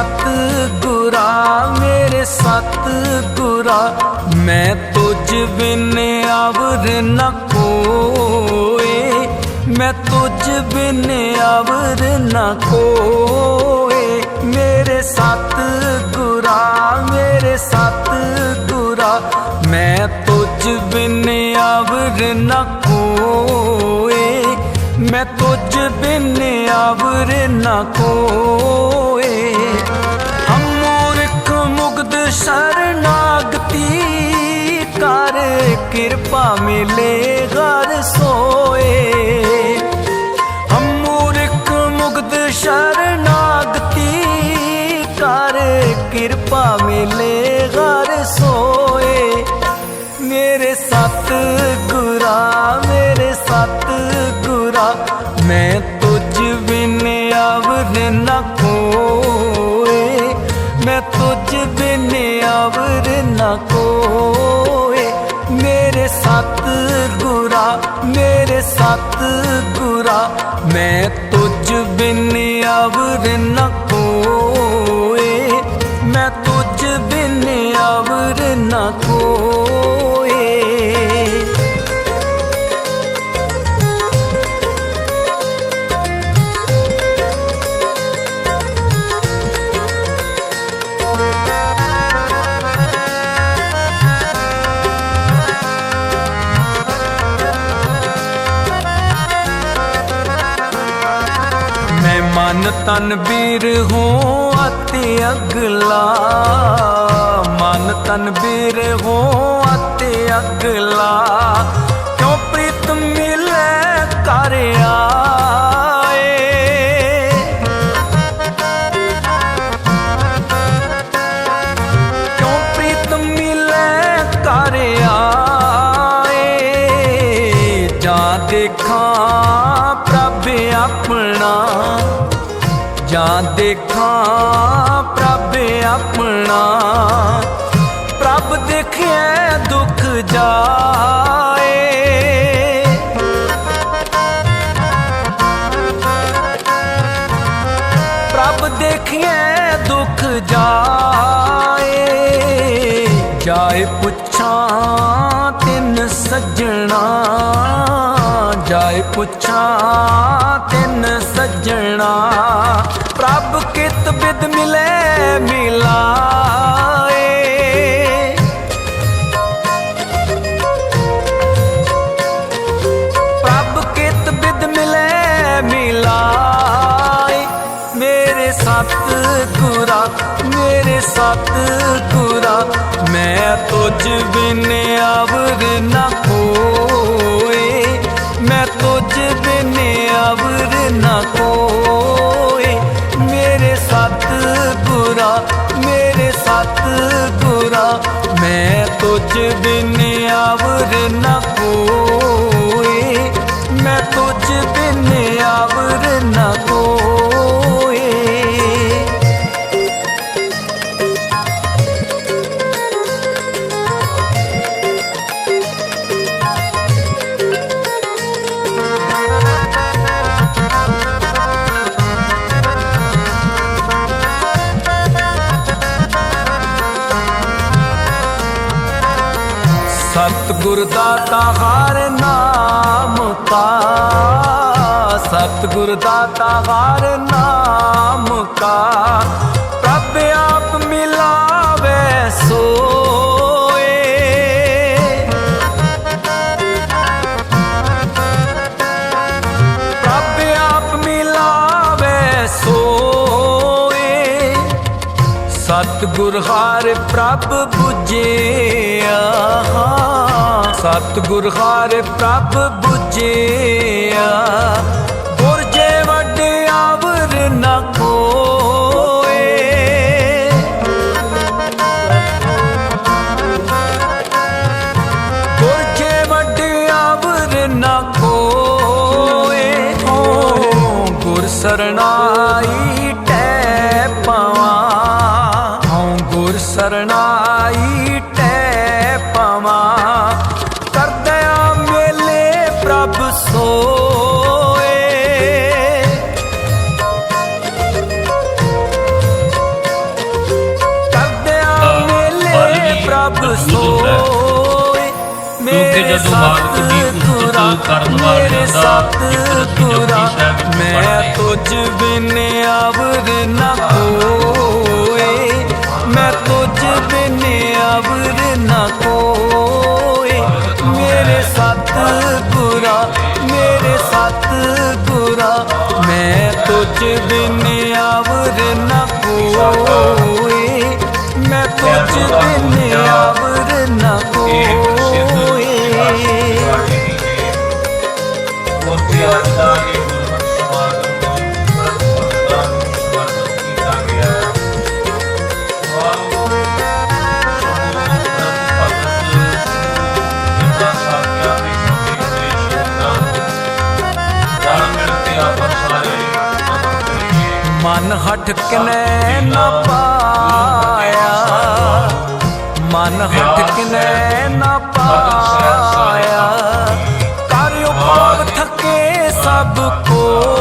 ਸਤ ਗੁਰਾ ਮੇਰੇ ਸਤ ਗੁਰਾ ਮੈਂ ਤੁਝ ਬਿਨ ਅਵਰ ਨ ਕੋਏ, ਮੈਂ ਤੁਝ ਬਿਨ ਅਵਰ ਨ ਕੋਏ, ਮੇਰੇ ਸਤ ਗੁਰਾ ਮੇਰੇ ਸਤ ਗੁਰਾ ਮੈਂ ਤੁਝ ਬਿਨ ਅਵਰ ਨ ਕੋਏ, ਮੈਂ ਤੁਝ ਬਿਨ ਅਵਰ ਨ ਕੋਏ ਕਿਰਪਾ ਮਿਲੇ ਘਰ ਸੋਏ। ਹਮ ਮੂਰਖ ਮੁਗਦ ਸ਼ਰਨਾਗਤੀ ਕਰ ਕਿਰਪਾ ਮਿਲੇ ਘਰ ਸੋਏ। ਮੇਰੇ ਸਤ ਗੁਰਾ ਮੇਰੇ ਸਤ ਸਤ ਗੁਰਾ ਮੈਂ ਤੁਝ ਬਿਨ ਅਵਰ ਨ ਕੋਏ। ਮੈਂ ਤੁਝ ਬਿਨ ਅਵਰ ਨ ਕੋਏ। ਮੈਂ ਮਨ ਤਨ ਬੀਰ ਹੂੰ ਅਤੀ ਅਗਲਾ। ਮਨ ਤਨ ਬੀਰ ਹੋ ਅਤੀ ਅਗਲਾ। ਜਾਂ ਦੇਖਾਂ ਪ੍ਰਭ ਆਪਣਾ। ਪ੍ਰਭ ਦੇਖਿਆ ਦੁੱਖ ਜਾਏ। ਪ੍ਰਭ ਦੇਖਿਆ ਦੁੱਖ ਜਾਏ। ਜਾਏ ਪੁੱਛਾਂ ਤਿੰਨ ਸੱਜਣਾ। ਸੱਜਣਾ। ਪ੍ਰਭ ਕਿਤ ਬਿਦ ਮਿਲੇ ਮਿਲਾਏ। ਪ੍ਰਭ ਕਿਤ ਬਿਦ ਮਿਲੇ ਮਿਲਾਏ। ਮੇਰੇ ਸਤ ਗੁਰਾ ਮੇਰੇ ਸਤ ਗੁਰਾ ਮੈਂ ਤੁਝ ਬਿਨ ਅਵਰ ਨ ਮੈਂ ਤੁਝ ਸਤਿਗੁਰ ਦਾਤਾ ਹਰ ਨਾਮ ਕਾ। ਸਤਿਗੁਰ ਦਾਤਾ ਹਰ ਨਾਮ ਕਾ। ਪ੍ਰਭ ਆਪ ਮਿਲਾਵੇ ਸੋਏ। ਪ੍ਰਭ ਆਪ ਮਿਲਾਵੇ ਸੋਏ। ਸਤਿਗੁਰ ਹਰ ਪ੍ਰਭ 부ਜਿਆ ਸਤਿਗੁਰ ਹਰ ਪ੍ਰਭ 부ਜਿਆ ਗੁਰ ਵੱਡੇ ਆਵਰ ਨਾ ਕੋਏ। ਗੁਰ ਵੱਡੇ ਆਵਰ ਨਾ ਕੋਏ। ਹੋ ਗੁਰ ਸਰਣਾਈ ਅੱਗੇ ਜਦੋਂ ਮਾਲਕ ਦੀ ਉਸਤਤ ਕਰਨ ਵਾਲਿਆਂ ਦਾ ਵਿੱਚ ਮੈਂ ਤੁਝ ਬਿਨ ਆਵਰ ਨਾ ਕੋਏ ਮੈਂ ਤੁਝ ਬਿਨ ਆਵਰ ਨਾ ਕੋਏ ਮੇਰੇ ਸਤ ਗੁਰਾ ਮੇਰੇ ਸਤ ਗੁਰਾ ਮੈਂ ਤੁਝ ਬਿਨ ਆਵਰ ਨਾ ਕੋਏ ਮਨ ਹਟਕਨੇ ਨਾ ਪਾਇਆ। ਮਨ ਹਟਕਨੇ ਨਾ ਪਾਇਆ। ਕਰ ਉਪਾਵ ਥਕੇ ਸਭ ਕੋ